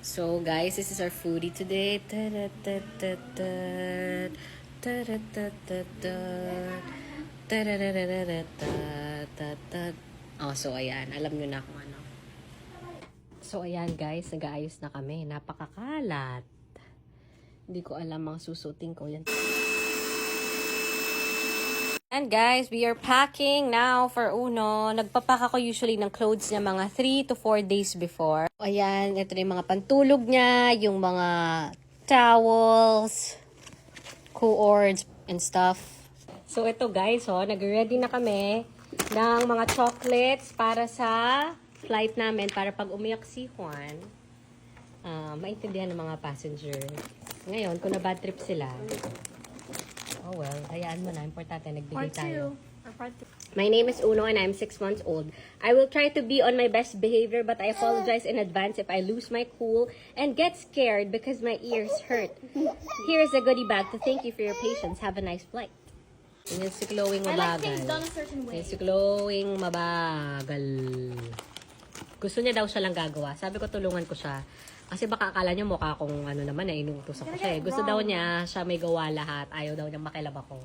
So guys, this is our foodie today. Oh, so ayan, alam nyo na kung ano. So ayan guys, nag-aayos na kami. Napakakalat. Hindi ko alam ang susuting ko. Yan. And guys, we are packing now for Uno. Nagpapack ako usually ng clothes niya mga 3 to 4 days before. Ayan, ito na yung mga pantulog niya, yung mga towels, cords, and stuff. So ito guys, oh, nag-ready na kami ng mga chocolates para sa flight namin para pag umiyak si Juan, ah, maintindihan ng mga passenger. Ngayon, kung na bad trip sila, oh well, hayaan mo na. Importante, nagbigay tayo. My name is Uno and I'm six months old. I will try to be on my best behavior, but I apologize in advance if I lose my cool and get scared because my ears hurt. Here is a goodie bag to thank you for your patience. Have a nice flight. Yung si Chloe I like things done mabagal. a certain way. Yung si Chloe mabagal. Gusto niya daw siya lang gagawa. Sabi ko tulungan ko siya. Kasi baka akala niyo mukha akong ano naman eh, inuutosan ko siya eh. Gusto daw niya siya may gawa lahat. Ayaw daw niya makilab ako.